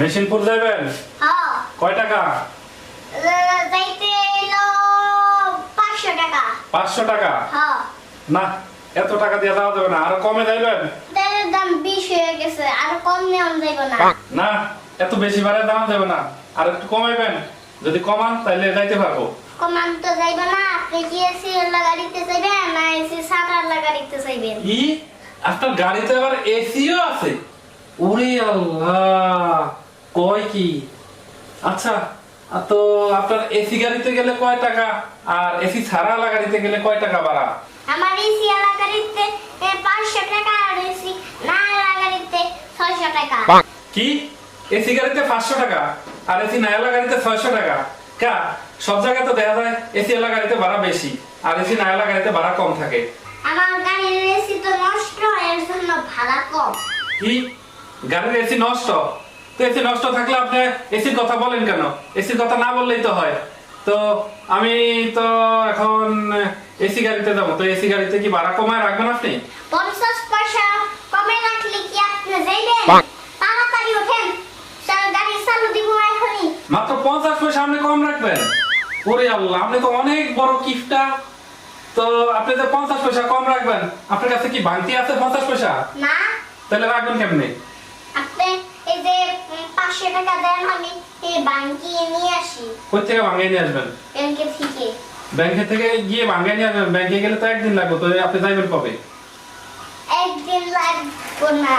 মেশিনপুর যাবেন হ্যাঁ। কয় টাকা? পাঁচশো টাকা। হ্যাঁ। না এত টাকা দিয়ে দেওয়া যাবে না। আরও কমে যাইবেন দাম বিশ হয়ে গেছে আর কম নেওয়া না। না এত বেশি দেওয়া যাবে না। আর একটু কমাইবেন? যদি কমান তাহলে যাইতে পারব। কমান তো যাইব না আপনি কি এসি লাগাড়িতে চাইবেন না এসি সাটার লাগাড়িতে চাইবেন ই আপনার গাড়িতে আবার এসিও আছে? ওরে আল্লাহ! কয় কি? আচ্ছা তো আপনার এসি গাড়িতে গেলে কয় টাকা? আর এসি ছাড়া আলা গাড়িতে গেলে কয় টাকা ভাড়া? আমার এসি লাগাড়িতে পাঁচশো টাকা আর এসি না লাগাড়িতে ছয়শো টাকা। কি? এসি গাড়িতে পাঁচশো টাকা আর এসি নায়ালা গাড়িতে ছয়শো টাকা? কা সব জায়গায় তো দেখা যায় এসি এলা গাড়িতে ভাড়া বেশি আর এসি নায়ালা গাড়িতে ভাড়া কম থাকে। আমার গাড়ির এসি তো নষ্ট এর জন্য ভাড়া কম। কি? গাড়ির এসি নষ্ট? তো এসি নষ্ট থাকলে আপনি এসির কথা বলেন কেন? এসির কথা না বললেই তো হয়। তো আমি তো এখন এসি গাড়িতে যাব। তো এসি গাড়িতে কি ভাড়া কমায় রাখবেন আপনি? পঞ্চাশ পয়সা কমে রাখলে কি আপনি যাইবেন? তাড়াতাড়ি ওঠেন। স্যার গাড়ি চালু দিব এখনই। মাত্র পঞ্চাশ পয়সা আপনি কম রাখবেন? ওরে আল্লাহ আপনি তো অনেক বড় কিফটা। তো আপনি তো পঞ্চাশ পয়সা কম রাখবেন আপনার কাছে কি ভাঙতি আছে পঞ্চাশ পয়সা? না। তাহলে রাখবেন কেমনি? পাঁচশো টাকা দেন আমি এই বাঙ্কিয়ে নিয়ে আসি। কই থেকে ভাঙিয়ে নিয়ে আসবেন? ব্যাংকের থেকে। ব্যাংকে থেকে গিয়ে ভাঙিয়ে নিয়ে আসবেন? ব্যাংকে গেলে তো একদিন লাগবে তো আপনি যাইবেন কবে? একদিন লাগবো না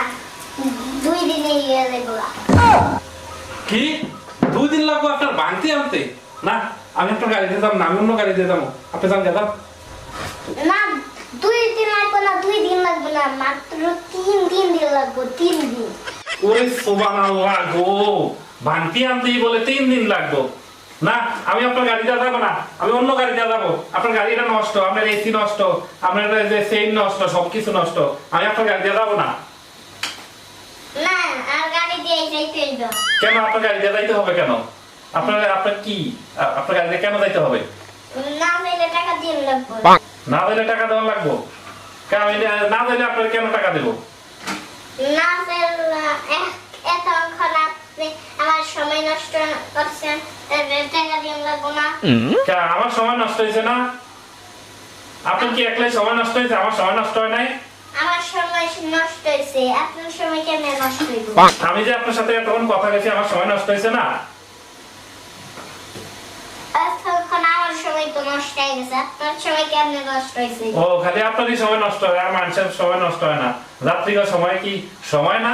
দুই দিনে ইয়ে দেবো কি? দুই দিন লাগবে আপনার ভাঙতে আনতে? না আমি আপনার গাড়িতে যাব না আমি অন্য গাড়িতে যাব। আপনি যান গেলাম না দুই দিন লাগবে না দুই দিন লাগবে না মাত্র তিন তিন দিন লাগবে তিন দিন। ওরে সোবান আল্লাহ গো আনতেই বলে তিন দিন লাগবো। না আমি আপনার গাড়িতে যাব না আমি অন্য গাড়িতে যাব। আপনার গাড়িটা নষ্ট আপনার এসি নষ্ট আপনার যে চেইন নষ্ট সবকিছু নষ্ট আমি আপনার গাড়িতে যাব না। না গাড়ি দিয়ে কেন আপনার গাড়িতে যাইতে হবে কেন? আপনার আপনার কি আপনার গাড়িতে কেন যাইতে হবে? না পেলে টাকা দিন লাগবে। না দিলে টাকা দেওয়া লাগবো। কেন আমি না- না দিলে আপনার কেন টাকা দেবো? না পেলে এ- এতক্ষণ আপনি আমার সময় নষ্ট করছেন টাকা দিন লাগবো না। আমার সময় নষ্ট হয়েছে না? আপনার কি একলাই সময় নষ্ট হয়েছে? আমার সময় নষ্ট হয় নাই? আমার সময় নষ্ট হয়েছে। আপনার সময় কেমন নষ্ট হইব? আমি যে আপনার সাথে এতক্ষণ কথা গেছি আমার সময় নষ্ট হয়েছে না এতক্ষণ আমার সময় তো নষ্ট হয়ে গেছে আপনার সময় কেমন নষ্ট ও, খালি আপনারই সময় নষ্ট হয়, আর মানুষের সময় নষ্ট হয় না। যাত্রীর সময় কি? সময় না?